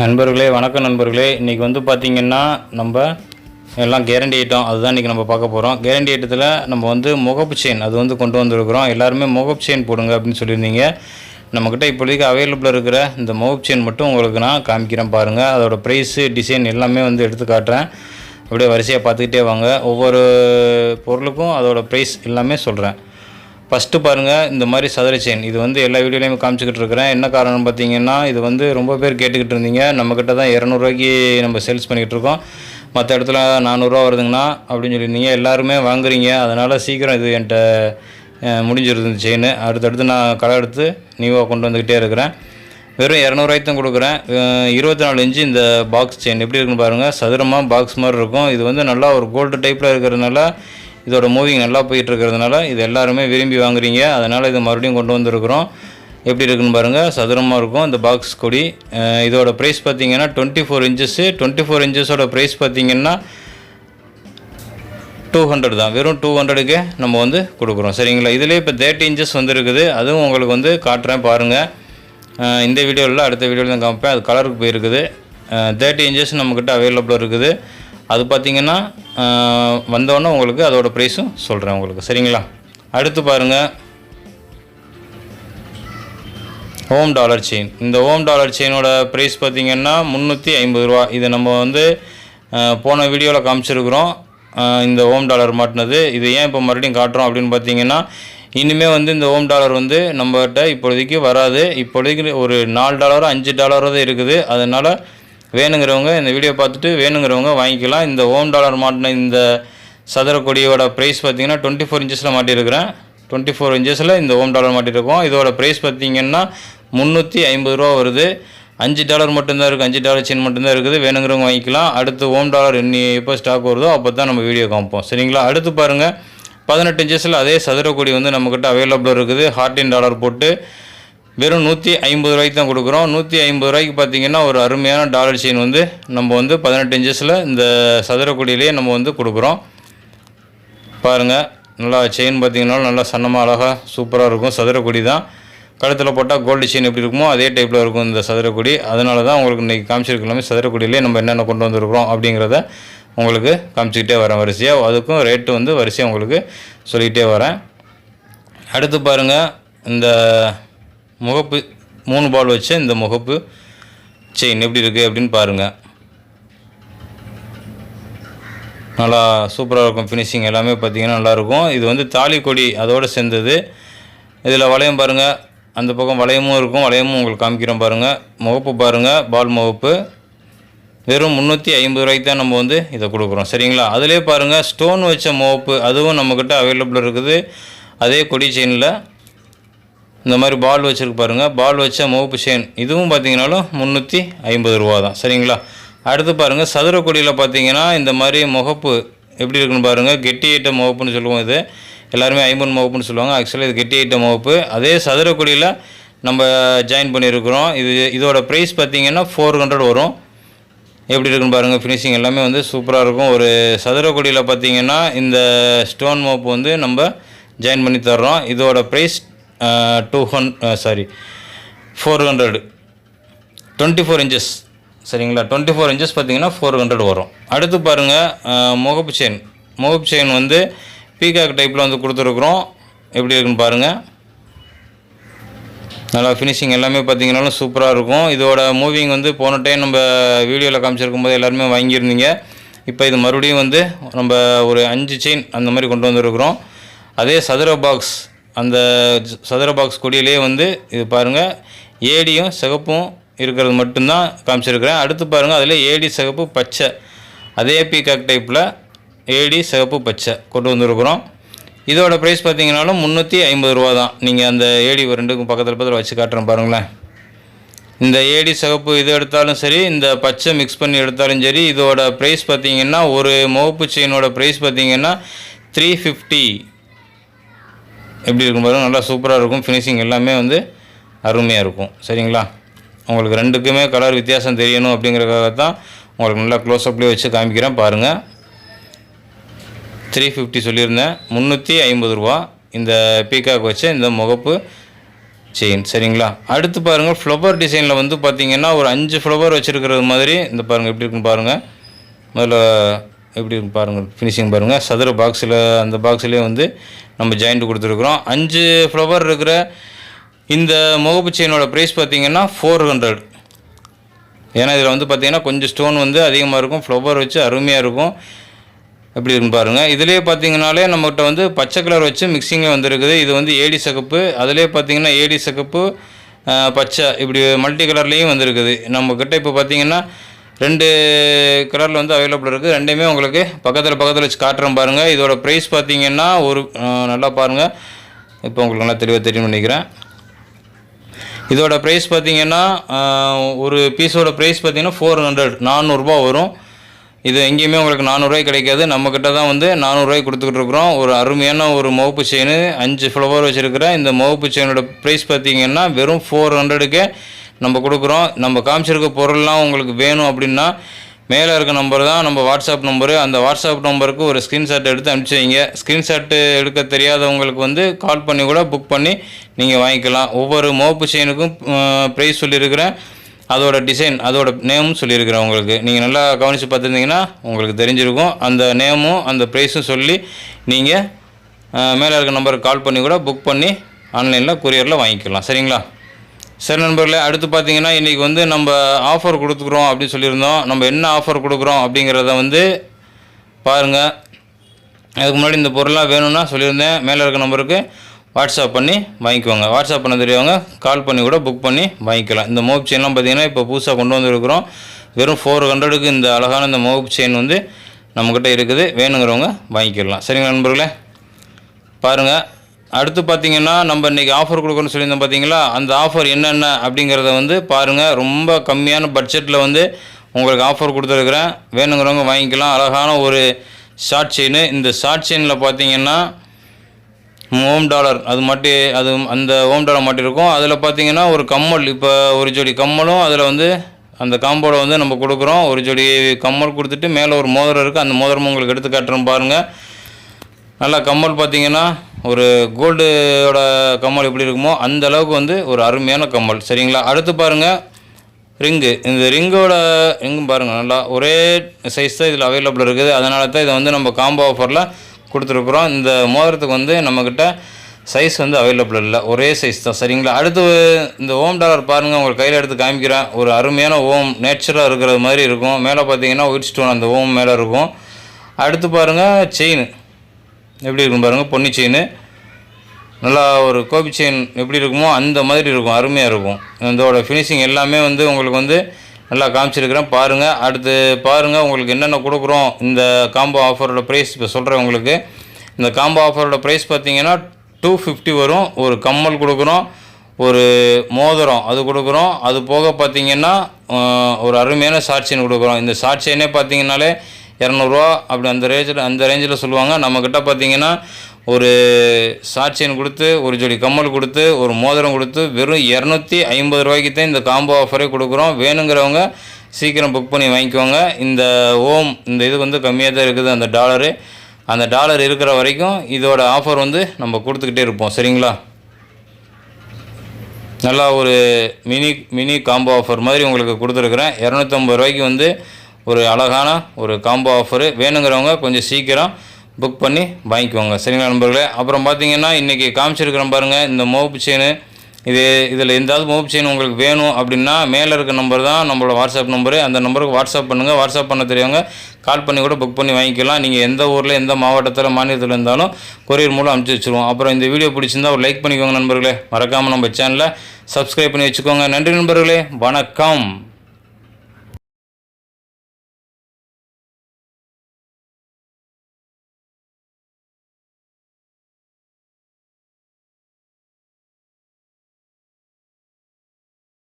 நண்பர்களே வணக்கம் நண்பர்களே. இன்றைக்கி வந்து பார்த்திங்கன்னா நம்ம எல்லாம் கேரண்டி ஐட்டம் அதுதான் இன்றைக்கி நம்ம பார்க்க போகிறோம் கேரண்டி ஐட்டத்தில் நம்ம வந்து முகப்பு செயின் அது வந்து கொண்டு வந்திருக்கிறோம். எல்லாருமே முகப்பு செயின் போடுங்க அப்படின்னு சொல்லியிருந்தீங்க. நம்மக்கிட்ட இப்போதைக்கு அவைலபிளாக இருக்கிற இந்த முகப்பு செயின் மட்டும் உங்களுக்கு நான் காமிக்கிறேன் பாருங்கள் அதோட ப்ரைஸு டிசைன் எல்லாமே வந்து எடுத்து காட்டுறேன். அப்படியே வரிசையாக பார்த்துக்கிட்டே வாங்க. ஒவ்வொரு பொருளுக்கும் அதோடய ப்ரைஸ் எல்லாமே சொல்கிறேன் ஃபஸ்ட்டு பாருங்கள் இந்த மாதிரி சதுர செயின் இது வந்து எல்லா வீடியோலையும் காமிச்சிக்கிட்டு இருக்கிறேன். என்ன காரணம் பார்த்தீங்கன்னா இது வந்து ரொம்ப பேர் கேட்டுக்கிட்டு இருந்தீங்க. நம்மக்கிட்ட தான் இரநூறுவாய்க்கு நம்ம சேல்ஸ் பண்ணிக்கிட்டு இருக்கோம். மற்ற இடத்துல நானூறுரூவா வருதுங்கண்ணா அப்படின்னு சொல்லியிருந்தீங்க. எல்லாருமே வாங்குறீங்க. அதனால் சீக்கிரம் இது என்கிட்ட முடிஞ்சிருது இந்த செயின் அடுத்தடுத்து நான் களை எடுத்து நியூவாக கொண்டு வந்துக்கிட்டே இருக்கிறேன். வெறும் இரநூறுவாய்க்கு தான் கொடுக்குறேன். இருபத்தி நாலு இன்ச்சு இந்த பாக்ஸ் செயின் எப்படி இருக்குன்னு பாருங்கள் சதுரமாக பாக்ஸ் மாதிரி இருக்கும். இது வந்து நல்லா ஒரு கோல்டு டைப்பில் இருக்கிறதுனால இதோட மூவிங் நல்லா போயிட்டு இருக்கிறதுனால இது எல்லாருமே விரும்பி வாங்குறீங்க. அதனால் இது மறுபடியும் கொண்டு வந்திருக்கிறோம். எப்படி இருக்குன்னு பாருங்கள் சதுரமாக இருக்கும் இந்த பாக்ஸ் கொடி. இதோட ப்ரைஸ் பார்த்தீங்கன்னா twenty four inches twenty four இன்ச்சஸோட price பார்த்தீங்கன்னா டூ ஹண்ட்ரட் தான். வெறும் டூ ஹண்ட்ரடுக்கே நம்ம வந்து கொடுக்குறோம். சரிங்களா? இதுலேயே இப்போ தேர்ட்டி இன்ச்சஸ் வந்துருக்குது. அதுவும் உங்களுக்கு வந்து காட்டுறேன் பாருங்கள் இந்த வீடியோவில் அடுத்த வீடியோவில் தான் காமிப்பேன். அது கலருக்கு போயிருக்குது. தேர்ட்டி இன்ச்சஸ் நம்மக்கிட்ட அவைலபிளாக இருக்குது. அது பார்த்தீங்கன்னா வந்தோடனே உங்களுக்கு அதோட ப்ரைஸும் சொல்கிறேன் உங்களுக்கு. சரிங்களா? அடுத்து பாருங்கள் ஹோம் டாலர் செயின் இந்த ஹோம் டாலர் செயினோட ப்ரைஸ் பார்த்தீங்கன்னா முந்நூற்றி ஐம்பது ரூபா. இது நம்ம வந்து போன வீடியோவில் காமிச்சிருக்கிறோம். இந்த ஹோம் டாலர் மாட்டினது. இது ஏன் இப்போ மறுபடியும் காட்டுறோம் அப்படின்னு பார்த்தீங்கன்னா இனிமேல் வந்து இந்த ஹோம் டாலர் வந்து நம்மகிட்ட இப்போதைக்கு வராது. இப்போதைக்கு ஒரு நாலு டாலரோ அஞ்சு டாலரோ தான் இருக்குது. அதனால் வேணுங்கிறவங்க இந்த வீடியோ பார்த்துட்டு வேணுங்கிறவங்க வாங்கிக்கலாம். இந்த ஹோம் டாலர் மாட்டின இந்த சதுர கொடியோட ப்ரைஸ் பார்த்தீங்கன்னா டுவெண்ட்டி ஃபோர் இன்ச்சஸில் மாட்டியிருக்கிறேன். டுவெண்ட்டி ஃபோர் இன்ச்சஸில் இந்த ஹோம் டாலர் மாட்டியிருக்கோம். இதோட ப்ரைஸ் பார்த்தீங்கன்னா முந்நூற்றி ஐம்பது ரூபா வருது. அஞ்சு டாலர் மட்டும்தான் இருக்குது அஞ்சு டாலர் செயின் மட்டும்தான் இருக்குது. வேணுங்கிறவங்க வாங்கிக்கலாம். அடுத்து ஹோம் டாலர் இன்னி எப்போ ஸ்டாக் வருதோ அப்போ தான் நம்ம வீடியோ காமிப்போம். சரிங்களா? அடுத்து பாருங்கள் பதினெட்டு இன்ச்சஸில் அதே சதுர கொடி வந்து நம்மக்கிட்ட அவைலபிளாக இருக்குது. ஹார்டின் டாலர் போட்டு வெறும் நூற்றி ஐம்பது ரூபாய்க்கு தான் கொடுக்குறோம். நூற்றி ஐம்பது ரூபாய்க்கு பார்த்தீங்கன்னா ஒரு அருமையான டாலர் செயின் வந்து நம்ம வந்து பதினெட்டு இன்ச்சஸில் இந்த சதுரக்குடியிலேயே நம்ம வந்து கொடுக்குறோம். பாருங்கள் நல்லா செயின் பார்த்திங்கன்னா நல்லா சன்னமாக அழகாக சூப்பராக இருக்கும். சதுரக்குடி தான். கழுத்தில் போட்டால் கோல்டு செயின் எப்படி இருக்குமோ அதே டைப்பில் இருக்கும் இந்த சதுரக்குடி. அதனால தான் உங்களுக்கு இன்றைக்கி காமிச்சிருக்கலாமே சதுரக்குடியிலே நம்ம என்னென்ன கொண்டு வந்திருக்கிறோம் அப்படிங்கிறத உங்களுக்கு காமிச்சிக்கிட்டே வரேன் வரிசையாக அதுக்கும் ரேட்டு வந்து வரிசையாக உங்களுக்கு சொல்லிக்கிட்டே வரேன். அடுத்து பாருங்கள் இந்த முகப்பு மூணு பால் வச்ச இந்த முகப்பு செயின் எப்படி இருக்குது அப்படின்னு பாருங்கள் நல்லா சூப்பராக இருக்கும் ஃபினிஷிங் எல்லாமே பார்த்தீங்கன்னா நல்லாயிருக்கும் இது வந்து தாலி கொடி அதோடு சேர்ந்தது. இதில் வளையம் பாருங்கள் அந்த பக்கம் வளையமும் இருக்கும். வளையமும் உங்களுக்கு காமிக்கிறோம் பாருங்கள் முகப்பு பாருங்கள் பால் முகப்பு. வெறும் முந்நூற்றி ஐம்பது ரூபாய்க்கு தான் நம்ம வந்து இதை கொடுக்குறோம். சரிங்களா? அதிலே பாருங்கள் ஸ்டோன் வச்ச முகப்பு அதுவும் நம்மக்கிட்ட அவைலபிள் இருக்குது. அதே கொடி செயினில் இந்த மாதிரி பால் வச்சுருக்கு பாருங்கள் பால் வச்ச முகப்பு செயின். இதுவும் பார்த்தீங்கனாலும் முந்நூற்றி ஐம்பது ரூபா தான் சரிங்களா? அடுத்து பாருங்கள் சதுர கொடியில் பார்த்தீங்கன்னா இந்த மாதிரி முகப்பு எப்படி இருக்குன்னு பாருங்கள் கெட்டியிட்ட முகப்புன்னு சொல்லுவோம் இது. எல்லாருமே ஐம்பது முகப்புன்னு சொல்லுவாங்க. ஆக்சுவலாக இது கெட்டி ஐட்ட முகப்பு. அதே சதுர கொடியில் நம்ம ஜாயின் பண்ணியிருக்கிறோம். இது இதோட ப்ரைஸ் பார்த்தீங்கன்னா ஃபோர் ஹண்ட்ரட் வரும். எப்படி இருக்குன்னு பாருங்கள் ஃபினிஷிங் எல்லாமே வந்து சூப்பராக இருக்கும். ஒரு சதுர கொடியில் பார்த்தீங்கன்னா இந்த ஸ்டோன் மோப் வந்து நம்ம ஜாயின் பண்ணி தர்றோம். இதோட price two hunt sorry four hundred twenty four inches சரிங்களா? டுவெண்ட்டி ஃபோர் இன்ச்சஸ் பார்த்தீங்கன்னா ஃபோர் ஹண்ட்ரட் வரும். அடுத்து பாருங்கள் uh, முகப்பு செயின் முகப்பு செயின் வந்து பீகாக் டைப்பில் வந்து கொடுத்துருக்குறோம். எப்படி இருக்குன்னு பாருங்கள் நல்லா ஃபினிஷிங் எல்லாமே பார்த்தீங்கன்னாலும் சூப்பராக இருக்கும். இதோட மூவிங் வந்து போன டைம் நம்ம வீடியோவில் காமிச்சிருக்கும் போது எல்லாருமே வாங்கியிருந்தீங்க. இப்போ இது மறுபடியும் வந்து நம்ம ஒரு அஞ்சு செயின் அந்த மாதிரி கொண்டு வந்திருக்கிறோம். அதே சதுர பாக்ஸ் அந்த சதுர பாக்ஸ் கொடியிலே வந்து இது பாருங்கள் ஏடியும் சிகப்பும் இருக்கிறது மட்டும்தான் காமிச்சிருக்கிறேன். அடுத்து பாருங்கள் அதில் ஏடி சிகப்பு பச்சை. அதே பீகாக் டைப்பில் ஏடி சிகப்பு பச்சை கொண்டு வந்திருக்கிறோம். இதோட ப்ரைஸ் பார்த்தீங்கனாலும் முந்நூற்றி ஐம்பது ரூபா தான். நீங்கள் அந்த ஏடி ரெண்டுக்கும் பக்கத்தில் பக்கத்தில் வச்சு காட்டுறேன் பாருங்களேன். இந்த ஏடி சிகப்பு இது எடுத்தாலும் சரி இந்த பச்சை மிக்ஸ் பண்ணி எடுத்தாலும் சரி இதோட ப்ரைஸ் பார்த்தீங்கன்னா ஒரு முகப்பு செயினோட ப்ரைஸ் பார்த்தீங்கன்னா த்ரீ ஃபிஃப்டி எப்படி இருக்கும் பாருங்கள் நல்லா சூப்பராக இருக்கும். ஃபினிஷிங் எல்லாமே வந்து அருமையாக இருக்கும். சரிங்களா? உங்களுக்கு ரெண்டுக்குமே கலர் வித்தியாசம் தெரியணும் அப்படிங்கிறதுக்காக தான் உங்களுக்கு நல்லா க்ளோஸ்அப்லேயே வச்சு காமிக்கிறேன். பாருங்கள் த்ரீ ஃபிஃப்டி சொல்லியிருந்தேன். முந்நூற்றி ஐம்பது ரூபா இந்த பீக்காக் வச்ச இந்த முகப்பு செயின் சரிங்களா? அடுத்து பாருங்கள் ஃப்ளவர் டிசைனில் வந்து பார்த்திங்கன்னா ஒரு அஞ்சு ஃப்ளவர் வச்சுருக்கிறது மாதிரி. இந்த பாருங்கள் எப்படி இருக்குன்னு பாருங்கள் முதல்ல எப்படி பாருங்கள் ஃபினிஷிங் பாருங்கள் சதுர பாக்ஸில் அந்த பாக்ஸ்லேயே வந்து நம்ம ஜாயிண்ட் கொடுத்துருக்குறோம். அஞ்சு ஃப்ளவர் இருக்கிற இந்த முகப்பு செயினோட ப்ரைஸ் பார்த்தீங்கன்னா ஃபோர் ஹண்ட்ரட் ஏன்னா இதில் வந்து பார்த்திங்கன்னா கொஞ்சம் ஸ்டோன் வந்து அதிகமாக இருக்கும். ஃப்ளவர் வச்சு அருமையாக இருக்கும். எப்படி இருக்குன்னு பாருங்கள் இதுலேயே பார்த்தீங்கனாலே நம்மகிட்ட வந்து பச்சை கலர் வச்சு மிக்சிங்கே வந்துருக்குது. இது வந்து ஏடி சகப்பு. அதுலேயே பார்த்தீங்கன்னா ஏடி சகப்பு பச்சை இப்படி மல்டி கலர்லேயும் வந்திருக்குது. நம்மக்கிட்ட இப்போ பார்த்தீங்கன்னா ரெண்டு கலரில் வந்து அவைலபிள் இருக்குது ரெண்டுமே உங்களுக்கு பக்கத்தில் பக்கத்தில் வச்சு காட்டுறேன் பாருங்கள் இதோட ப்ரைஸ் பார்த்தீங்கன்னா ஒரு நல்லா பாருங்கள் இப்போ உங்களுக்கு நல்லா தெளிவாக தெரியும் நினைக்கிறேன். இதோட ப்ரைஸ் பார்த்தீங்கன்னா ஒரு பீஸோட ப்ரைஸ் பார்த்தீங்கன்னா ஃபோர் ஹண்ட்ரட் நானூறுரூபா வரும். இது எங்கேயுமே உங்களுக்கு நானூறுரூவாய் கிடைக்காது. நம்மக்கிட்ட தான் வந்து நானூறுரூவாய் கொடுத்துக்கிட்டு இருக்கிறோம். ஒரு அருமையான ஒரு மோப்பு செயின் அஞ்சு ஃப்ளவர் வச்சுருக்கிற இந்த முகப்பு செயினோட ப்ரைஸ் பார்த்தீங்கன்னா வெறும் ஃபோர் ஹண்ட்ரடுக்கே நம்ம கொடுக்குறோம். நம்ம காமிச்சிருக்க பொருள்லாம் உங்களுக்கு வேணும் அப்படின்னா மேலே இருக்க நம்பர் தான் நம்ம வாட்ஸ்அப் நம்பரு அந்த வாட்ஸ்அப் நம்பருக்கு ஒரு ஸ்க்ரீன்ஷாட் எடுத்து அனுப்பிச்சி வைங்க. ஸ்க்ரீன்ஷாட்டு எடுக்க தெரியாதவங்களுக்கு வந்து கால் பண்ணி கூட புக் பண்ணி நீங்கள் வாங்கிக்கலாம். ஒவ்வொரு மோப்பு செயினுக்கும் ப்ரைஸ் சொல்லியிருக்கிறேன். அதோட டிசைன் அதோட நேமும் சொல்லியிருக்கிறேன் உங்களுக்கு. நீங்கள் நல்லா கவனித்து பார்த்துருந்தீங்கன்னா உங்களுக்கு தெரிஞ்சிருக்கும். அந்த நேமும் அந்த ப்ரைஸும் சொல்லி நீங்கள் மேலே இருக்க நம்பருக்கு கால் பண்ணி கூட புக் பண்ணி ஆன்லைனில் கொரியரில் வாங்கிக்கலாம். சரிங்களா? சரி நண்பர்களே அடுத்து பார்த்தீங்கன்னா இன்றைக்கி வந்து நம்ம ஆஃபர் கொடுத்துக்குறோம் அப்படின்னு சொல்லியிருந்தோம். நம்ம என்ன ஆஃபர் கொடுக்குறோம் அப்படிங்கிறத வந்து பாருங்கள் அதுக்கு முன்னாடி இந்த பொருளாக வேணும்னா சொல்லியிருந்தேன். மேலே இருக்க நம்பருக்கு வாட்ஸ்அப் பண்ணி வாங்கிக்கோங்க. வாட்ஸ்அப் பண்ண தெரியவங்க கால் பண்ணி கூட புக் பண்ணி வாங்கிக்கலாம். இந்த மோப் செயின்லாம் பார்த்திங்கன்னா இப்போ புதுசாக கொண்டு வந்திருக்கிறோம். வெறும் ஃபோர் ஹண்ட்ரடுக்கு இந்த அழகான இந்த மோப் செயின் வந்து நம்மக்கிட்ட இருக்குது. வேணுங்கிறவங்க வாங்கிக்கலாம். சரிங்களா நண்பர்களே? பாருங்கள் அடுத்து பார்த்தீங்கன்னா நம்ம இன்றைக்கி ஆஃபர் கொடுக்குறோன்னு சொல்லியிருந்தோம் பார்த்தீங்களா அந்த ஆஃபர் என்னென்ன அப்படிங்கிறத வந்து பாருங்கள் ரொம்ப கம்மியான பட்ஜெட்டில் வந்து உங்களுக்கு ஆஃபர் கொடுத்துருக்குறேன். வேணுங்கிறவங்க வாங்கிக்கலாம். அழகான ஒரு ஷார்ட் செயின் இந்த ஷார்ட் செயினில் பார்த்தீங்கன்னா ஓம் டாலர் அது மட்டும் அது அந்த ஓம் டாலர் மட்டும் இருக்கும். அதில் பார்த்தீங்கன்னா ஒரு கம்மல். இப்போ ஒரு ஜோடி கம்மலும் அதில் வந்து அந்த காம்போட வந்து நம்ம கொடுக்குறோம். ஒரு ஜோடி கம்மல் கொடுத்துட்டு மேலே ஒரு மோதிரம் இருக்குது அந்த மோதிரமும் உங்களுக்கு எடுத்து காட்டுறோம் பாருங்கள் நல்லா கம்மல் பார்த்தீங்கன்னா ஒரு கோல்டோட கம்மல் எப்படி இருக்குமோ அந்த அளவுக்கு வந்து ஒரு அருமையான கம்மல். சரிங்களா? அடுத்து பாருங்கள் ரிங்கு. இந்த ரிங்கோட ரிங்கும் பாருங்கள் நல்லா ஒரே சைஸ் தான் இதில் அவைலபிள் இருக்குது. அதனால தான் இதை வந்து நம்ம காம்போ ஆஃபரில் கொடுத்துருக்குறோம். இந்த மோதிரத்துக்கு வந்து நம்மக்கிட்ட சைஸ் வந்து அவைலபிள் இல்லை. ஒரே சைஸ் தான். சரிங்களா? அடுத்து இந்த ஓம் டாலர் பாருங்கள் உங்கள் கையில் எடுத்து காமிக்கிறேன். ஒரு அருமையான ஓம் நேச்சுரலாக இருக்கிறது மாதிரி இருக்கும். மேலே பார்த்தீங்கன்னா ஒயிட் ஸ்டோன் அந்த ஓம் மேலே இருக்கும். அடுத்து பாருங்கள் செயின் எப்படி இருக்கும் பாருங்கள் பொன்னி செயின் நல்லா ஒரு கோபி செயின் எப்படி இருக்குமோ அந்த மாதிரி இருக்கும் அருமையாக இருக்கும். இதோட ஃபினிஷிங் எல்லாமே வந்து உங்களுக்கு வந்து நல்லா காமிச்சிருக்கிறேன். பாருங்கள் அடுத்து பாருங்கள் உங்களுக்கு என்னென்ன கொடுக்குறோம் இந்த காம்போ ஆஃபரோட ப்ரைஸ் இப்போ சொல்கிறேன் உங்களுக்கு. இந்த காம்போ ஆஃபரோட ப்ரைஸ் பார்த்தீங்கன்னா டூ ஃபிஃப்டி வரும். ஒரு கம்மல் கொடுக்குறோம் ஒரு மோதிரம் அது கொடுக்குறோம். அது போக பார்த்தீங்கன்னா ஒரு அருமையான ஷார்ட் செயின் கொடுக்குறோம். இந்த ஷார்ட் செயினே பார்த்தீங்கன்னாலே இரநூறுவா அப்படி அந்த ரேஞ்சில் அந்த ரேஞ்சில் சொல்லுவாங்க. நம்மக்கிட்ட பார்த்தீங்கன்னா ஒரு சாட்சியன் கொடுத்து ஒரு ஜோடி கம்மல் கொடுத்து ஒரு மோதிரம் கொடுத்து வெறும் இரநூத்தி ஐம்பது ரூபாய்க்கு தான் இந்த காம்போ ஆஃபரே கொடுக்குறோம். வேணுங்கிறவங்க சீக்கிரம் புக் பண்ணி வாங்கிக்கோங்க. இந்த ஓம் இந்த இது வந்து கம்மியாக தான் இருக்குது அந்த டாலரு அந்த டாலர் இருக்கிற வரைக்கும் இதோட ஆஃபர் வந்து நம்ம கொடுத்துக்கிட்டே இருப்போம். சரிங்களா? நல்லா ஒரு மினி மினி காம்போ ஆஃபர் மாதிரி உங்களுக்கு கொடுத்துருக்குறேன். இரநூத்தம்பது ரூபாய்க்கு வந்து ஒரு அழகான ஒரு காம்போ ஆஃபரு வேணுங்கிறவங்க கொஞ்சம் சீக்கிரம் புக் பண்ணி வாங்கிக்கோங்க. சரிங்களா நண்பர்களே? அப்புறம் பார்த்தீங்கன்னா இன்றைக்கி காமிச்சிருக்கிறோம் பாருங்கள் இந்த மோப்பு செயின் இது இதில் எந்தாவது மோப்பு செயின் உங்களுக்கு வேணும் அப்படின்னா மேலே இருக்க நம்பர் தான் நம்மளோட வாட்ஸ்அப் நம்பரு அந்த நம்பருக்கு வாட்ஸ்அப் பண்ணுங்கள் வாட்ஸ்அப் பண்ண தெரியவங்க கால் பண்ணி கூட புக் பண்ணி வாங்கிக்கலாம். நீங்கள் எந்த ஊரில் எந்த மாவட்டத்தில் மாநிலத்தில் இருந்தாலும் கொரியர் மூலம் அனுப்பிச்சி வச்சுருவோம். அப்புறம் இந்த வீடியோ பிடிச்சிருந்தா ஒரு லைக் பண்ணிக்கோங்க நண்பர்களே. மறக்காமல் நம்ம சேனலை சப்ஸ்கிரைப் பண்ணி வச்சுக்கோங்க. நன்றி நண்பர்களே. வணக்கம்.